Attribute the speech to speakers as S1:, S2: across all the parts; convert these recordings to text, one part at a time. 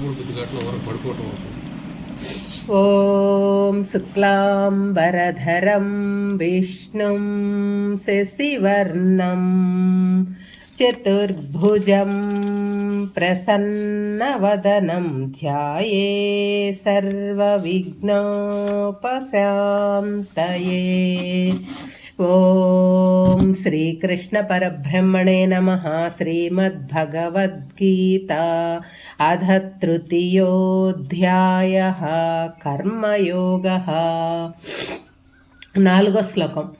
S1: కూడా బుద్ధి గట్ల వరకు పడుకోవటం అవుతుంది
S2: ॐ शुक्लाम्बरधरं विष्णुं शशिवर्णं चतुर्भुजं प्रसन्नवदनं ध्याये सर्वविघ्नोपशान्तये ఓం శ్రీకృష్ణ పరబ్రహ్మణే నమ. శ్రీమద్భగవద్గీత అధ తృతీయోధ్యాయ. కర్మయోగ. నాలుగో శ్లోకం.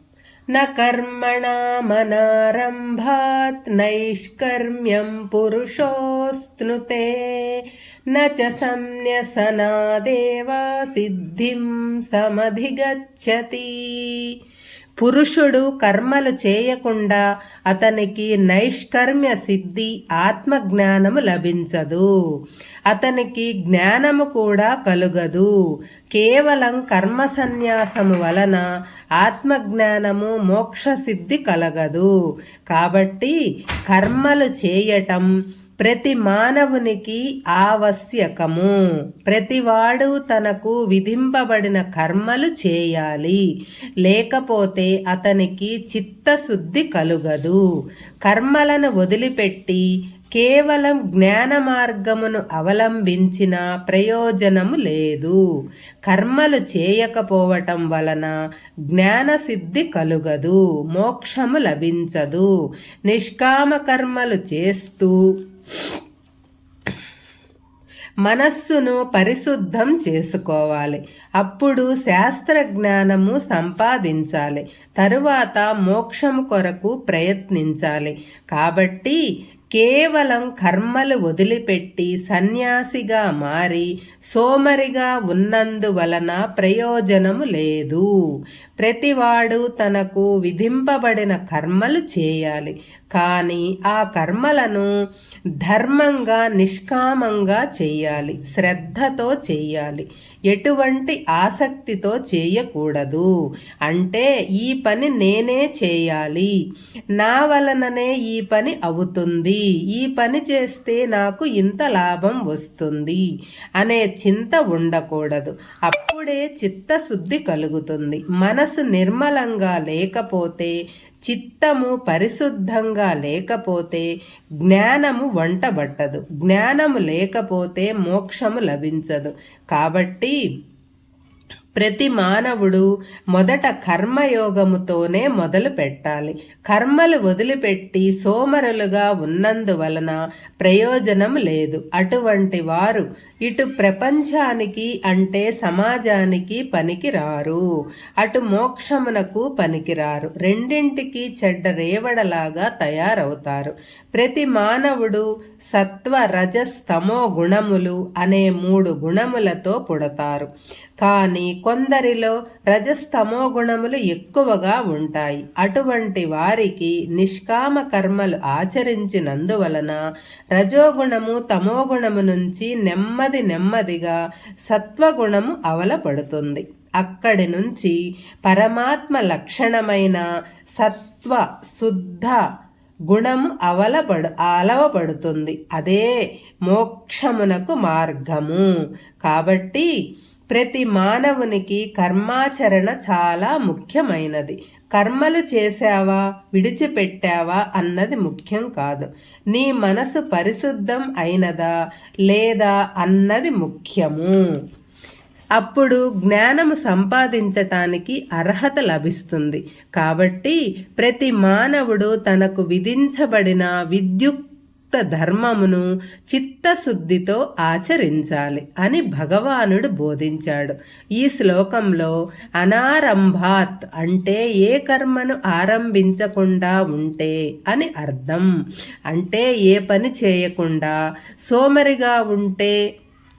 S2: న కర్మణామనారంభాత్ నైష్కర్మ్యం పురుషోస్నుతే. న చ సన్యసనాదేవ సిద్ధిం సమధిగచ్చతి. పురుషుడు కర్మలు చేయకుండా అతనికి నైష్కర్మ్య సిద్ధి ఆత్మజ్ఞానము లభించదు. అతనికి జ్ఞానము కూడా కలుగదు. కేవలం కర్మ సన్యాసము వలన ఆత్మజ్ఞానము మోక్ష సిద్ధి కలగదు. కాబట్టి కర్మలు చేయటం ప్రతి మానవునికి ఆవశ్యకము. ప్రతివాడు తనకు విధింపబడిన కర్మలు చేయాలి. లేకపోతే అతనికి చిత్తశుద్ధి కలుగదు. కర్మలను వదిలిపెట్టి కేవలం జ్ఞాన మార్గమును అవలంబించిన ప్రయోజనము లేదు. కర్మలు చేయకపోవటం వలన జ్ఞానసిద్ధి కలుగదు. మోక్షము లభించదు. నిష్కామ కర్మలు చేస్తూ మనస్సును పరిశుద్ధం చేసుకోవాలి. అప్పుడు శాస్త్ర జ్ఞానము సంపాదించాలి. తరువాత మోక్షం కొరకు ప్రయత్నించాలి. కాబట్టి కేవలం కర్మలు వదిలిపెట్టి సన్యాసిగా మారి సోమరిగా ఉన్నందువలన ప్రయోజనము లేదు. ప్రతివాడు తనకు విధింపబడిన కర్మలు చేయాలి. కానీ ఆ కర్మలను ధర్మంగా నిష్కామంగా చేయాలి. శ్రద్ధతో చేయాలి. ఎటువంటి ఆసక్తితో చేయకూడదు. అంటే ఈ పని నేనే చేయాలి. నా వలననే ఈ పని అవుతుంది. ఈ పని చేస్తే నాకు ఇంత లాభం వస్తుంది. అనే చింత ఉండకూడదు. అప్పుడే చిత్తశుద్ధి కలుగుతుంది. మనసు నిర్మలంగా లేకపోతే చిత్తము పరిశుద్ధంగా లేకపోతే జ్ఞానము వంటబట్టదు జ్ఞానము లేకపోతే మోక్షము లభించదు. కాబట్టి ప్రతి మానవుడు మొదట కర్మయోగముతోనే మొదలు పెట్టాలి. కర్మలు వదిలిపెట్టి సోమరులుగా ఉన్నందువలన ప్రయోజనం లేదు. అటువంటి వారు ఇటు ప్రపంచానికి అంటే సమాజానికి పనికిరారు. అటు మోక్షమునకు పనికిరారు. రెండింటికి చెడ్డ రేవడలాగా తయారవుతారు. ప్రతి మానవుడు సత్వ రజస్తమో గుణములు అనే మూడు గుణములతో పుడతారు. కానీ కొందరిలో రజస్తమో గుణములు ఎక్కువగా ఉంటాయి. అటువంటి వారికి నిష్కామ కర్మలు ఆచరించినందువలన రజోగుణము తమోగుణము నుంచి నెమ్మది నెమ్మదిగా సత్వగుణము అవలపడుతుంది. అక్కడి నుంచి పరమాత్మ లక్షణమైన సత్వ శుద్ధ గుణము అవలపడు అలవపడుతుంది అదే మోక్షమునకు మార్గము. కాబట్టి ప్రతి మానవునికి కర్మాచరణ చాలా ముఖ్యమైనది. కర్మలు చేశావా? విడిచిపెట్టావా? అన్నది ముఖ్యం కాదు. నీ మనసు పరిశుద్ధం అయినదా? లేదా? అన్నది ముఖ్యము. అప్పుడు జ్ఞానము సంపాదించటానికి అర్హత లభిస్తుంది. కాబట్టి ప్రతి మానవుడు తనకు విధించబడిన విద్యుక్త ధర్మమును చిత్తశుద్ధితో ఆచరించాలి అని భగవానుడు బోధించాడు. ఈ శ్లోకంలో అనారంభాత్ అంటే ఏ కర్మను ఆరంభించకుండా ఉంటే అని అర్థం. అంటే ఏ పని చేయకుండా సోమరిగా ఉంటే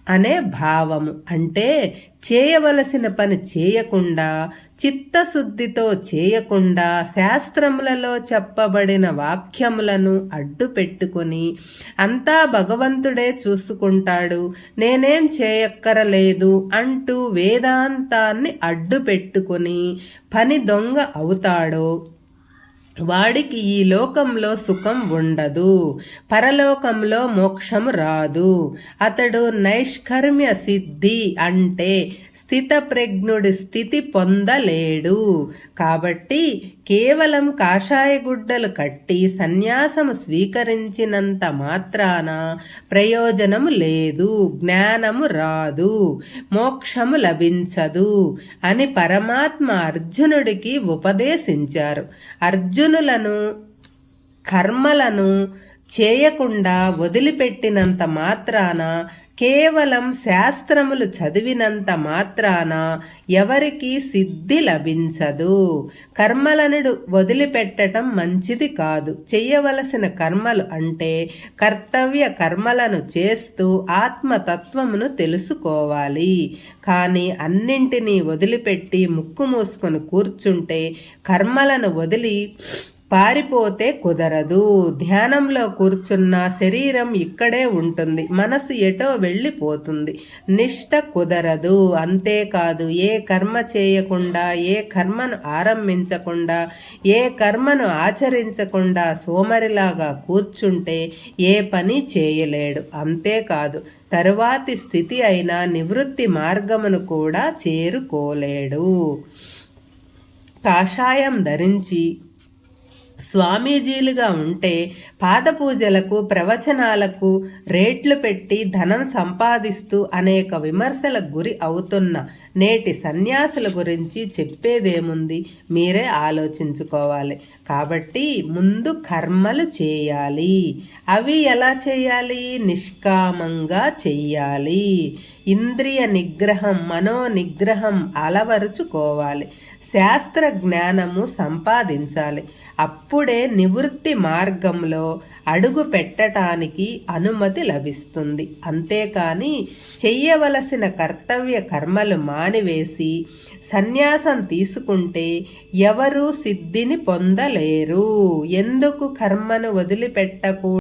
S2: అనే భావము. అంటే చేయవలసిన పని చేయకుండా చిత్తశుద్ధితో చేయకుండా శాస్త్రములలో చెప్పబడిన వాక్యములను అడ్డు పెట్టుకుని అంతా భగవంతుడే చూసుకుంటాడు. నేనేం చేయక్కరలేదు అంటూ వేదాంతాన్ని అడ్డు పెట్టుకుని పని దొంగ అవుతాడో. వాడికి ఈ లోకంలో సుఖం ఉండదు. పరలోకంలో మోక్షం రాదు. అతడు నైష్కర్మ్య సిద్ధి అంటే స్థితప్రజ్ఞుడి స్థితి పొందలేడు. కాబట్టి కేవలం కాషాయ గుడ్డలు కట్టి సన్యాసము స్వీకరించినంత మాత్రాన ప్రయోజనము లేదు జ్ఞానము రాదు మోక్షము లభించదు అని పరమాత్మ అర్జునుడికి ఉపదేశించారు. అర్జునులను కర్మలను చేయకుండా వదిలిపెట్టినంత మాత్రాన కేవలం శాస్త్రములు చదివినంత మాత్రాన ఎవరికి సిద్ధి లభించదు. కర్మలనుడు వదిలిపెట్టడం మంచిది కాదు. చేయవలసిన కర్మలు అంటే కర్తవ్య కర్మలను చేస్తూ ఆత్మతత్వమును తెలుసుకోవాలి. కానీ అన్నింటినీ వదిలిపెట్టి ముక్కు మూసుకొని కూర్చుంటే కర్మలను వదిలి పారిపోతే కుదరదు. ధ్యానంలో కూర్చున్న శరీరం ఇక్కడే ఉంటుంది. మనసు ఎటో వెళ్ళిపోతుంది. నిష్ట కుదరదు. అంతేకాదు ఏ కర్మ చేయకుండా ఏ కర్మను ఆరంభించకుండా ఏ కర్మను ఆచరించకుండా సోమరిలాగా కూర్చుంటే ఏ పని చేయలేడు. అంతేకాదు తరువాతి స్థితి అయిన నివృత్తి మార్గమును కూడా చేరుకోలేడు. కాషాయం ధరించి స్వామీజీలుగా ఉంటే పాదపూజలకు ప్రవచనాలకు రేట్లు పెట్టి ధనం సంపాదిస్తూ అనేక విమర్శలకు గురి అవుతున్న నేటి సన్యాసుల గురించి చెప్పేదేముంది? మీరే ఆలోచించుకోవాలి. కాబట్టి ముందు కర్మలు చేయాలి. అవి ఎలా చేయాలి? నిష్కామంగా చెయ్యాలి. ఇంద్రియ నిగ్రహం మనో నిగ్రహం అలవరుచుకోవాలి. శాస్త్ర జ్ఞానము సంపాదించాలి. అప్పుడే నివృత్తి మార్గంలో అడుగు పెట్టటానికి అనుమతి లభిస్తుంది. అంతేకాని చెయ్యవలసిన కర్తవ్య కర్మలు మానివేసి సన్యాసం తీసుకుంటే ఎవరూ సిద్ధిని పొందలేరు. ఎందుకు కర్మను వదిలిపెట్టకూడదు?